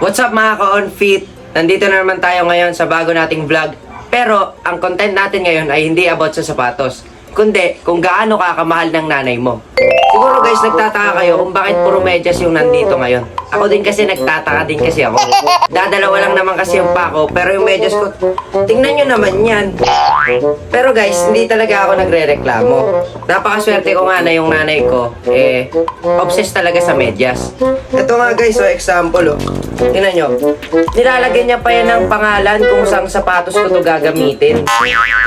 What's up mga ka-on-fit? Nandito na naman tayo ngayon sa bago nating vlog. Pero ang content natin ngayon ay hindi about sa sapatos. Kundi kung gaano ka kamahal ng nanay mo. Siguro guys, nagtataka kayo kung bakit puro medyas yung nandito ngayon. Ako din kasi nagtataka din kasi ako. Dadalawa lang naman kasi yung pako, pero yung medyas ko, tingnan nyo naman yan. Pero guys, hindi talaga ako nagre-reklamo. Napakaswerte ko nga na yung nanay ko, eh, obsessed talaga sa medyas. Ito nga guys, so example oh. Tingnan nyo. Nilalagyan niya pa yan ng pangalan kung saan sapatos ko to gagamitin.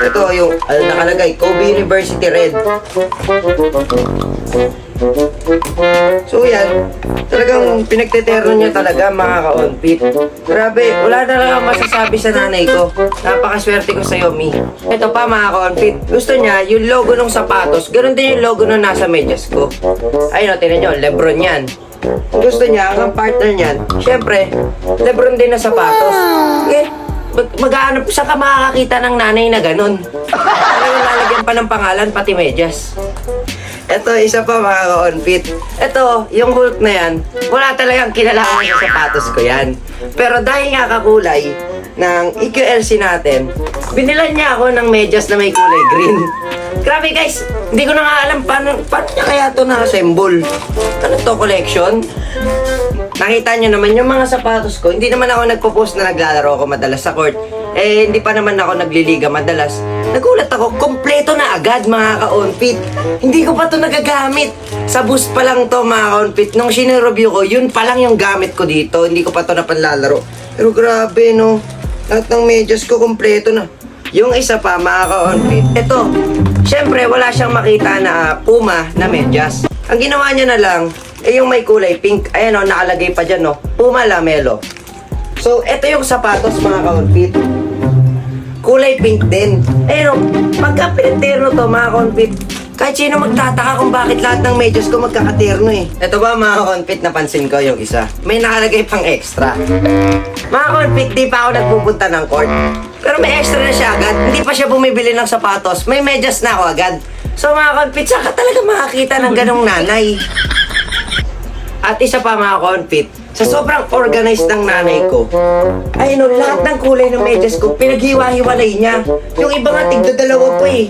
Ito yung ano nakalagay, Kobe University Red. So yan, talagang pinagteterno niya talaga mga ka-onpit. Grabe, wala na lang masasabi sa nanay ko. Napakaswerte ko sa Mi. Ito pa mga ka-onpit, gusto niya yung logo ng sapatos, ganun din yung logo nung nasa medyas ko. Ayun o, tinan nyo, Lebron yan. Gusto niya, ang partner niyan, syempre, Lebron din na sapatos. Eh, mag maghanap sa ka makakakita ng nanay na ganun. Parang lalagyan pa ng pangalan, pati medyas. Ito, isa pa mga ka-onfit. Ito, yung Hulk na yan, wala talagang kinalaman sa sapatos ko yan. Pero dahil nga kakulay ng EQLC natin, binilan niya ako ng medyas na may kulay green. Grabe guys, hindi ko na nga alam paano, paano niya kaya ito na-assemble. Ano to, collection? Nakita nyo naman yung mga sapatos ko, hindi naman ako nagpo-post na naglalaro ako madalas sa court. Eh, hindi pa naman ako nagliliga madalas. Nagulat ako, kompleto na agad mga ka-onfit. Hindi ko pa to nagagamit. Sa boost pa lang to mga ka-onfit. Nung sinireview ko, yun pa lang yung gamit ko dito. Hindi ko pa to napanlalaro. Pero grabe no, lahat ng medyas ko kompleto na. Yung isa pa mga ka-onfit, ito, syempre wala siyang makita na ah, puma na medyas. Ang ginawa niya na lang, eh yung may kulay pink, ayan o, nakalagay pa dyan o, Puma Lamelo. So, ito yung sapatos mga ka-onfit. Kulay pink din. Ayan o, pagka pinagterno to mga ka-onfit, kahit sino magtataka kung bakit lahat ng medyas ko magkakaterno eh. Ito ba mga ka-onfit, napansin ko yung isa. May nakalagay pang extra. Mga ka-onfit, di pa ako nagpupunta ng court. Pero may extra na siya agad. Hindi pa siya bumibili ng sapatos. May medyas na ako agad. So mga ka-onfit, saka talaga makakita ng ganong nanay. At isa pa mga confit, sa sobrang organized ng nanay ko, ay no, lahat ng kulay ng medyas ko, pinaghiwa-hiwalay niya. Yung iba nga, tigda dalawa pa eh.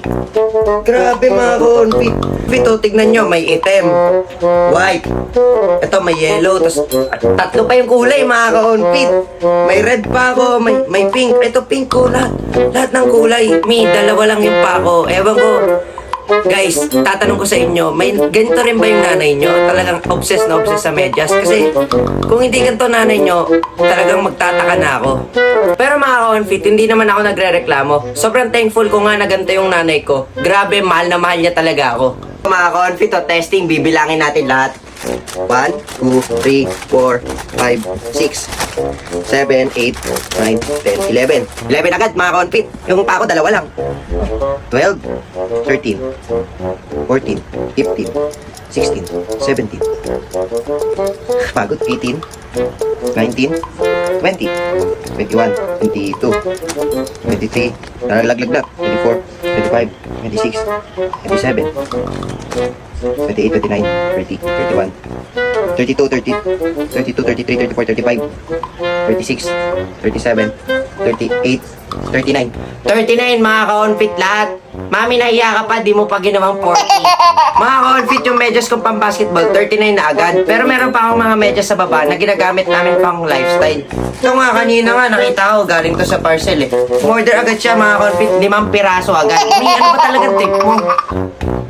Grabe mga confit. Ito, tignan nyo, may item, white, ito may yellow, tapos tatlo pa yung kulay mga ka-confit. May red pa ako, may, may pink. Ito pink ko lahat. Lahat ng kulay. Mi, dalawa lang yung pa ako. Ewan ko, Guys, tatanong ko sa inyo, may ganito rin ba yung nanay nyo? Talagang obsessed na obsessed sa medyas? Kasi kung hindi ganito nanay nyo, talagang magtataka na ako. Pero mga ka-onfit, hindi naman ako nagre-reklamo. Sobrang thankful ko nga na ganito yung nanay ko. Grabe, mahal na mahal niya talaga ako. Mga ka-onfit, oh, testing, bibilangin natin lahat. 1, 2, 3, 4, 5, 6, 7, 8, 9, 10, 11. 11 agad mga ka-onfit. Yung pa ako, dalawa lang. 12, 13, 14, 15, 16, 17. Pagod, 18, 19, 20, 21, 22, 23, nalaglag na, 24, 25, 26, 27, 28, 29, 30, 31, 32, 30, 32, 33, 34, 35, 36, 37, 38, 39. 39 mga ka-onfit lahat. Mami, nahiya ka pa, di mo pa ginawang 40. Mga ka-onfit yung medyas kong pang basketball, 39 na agad. Pero meron pa akong mga medyas sa baba na ginagamit namin pang lifestyle. Ito nga, kanina nga, nakita ko, galing to sa parcel eh. Order agad siya mga ka-onfit, limang piraso agad. May ano ba talagang tip mo?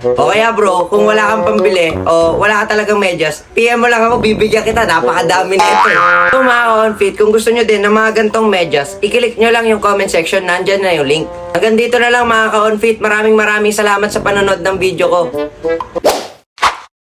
O kaya bro, kung wala kang pambili o wala ka talagang medyas, PM mo lang ako, bibigyan kita. Napakadami nito. eh. So mga on-fit, kung gusto nyo din ng mga gantong medyas, i-click nyo lang yung comment section, nandyan na yung link. Hanggang dito na lang mga ka-on-fit. Maraming maraming salamat sa panonood ng video ko.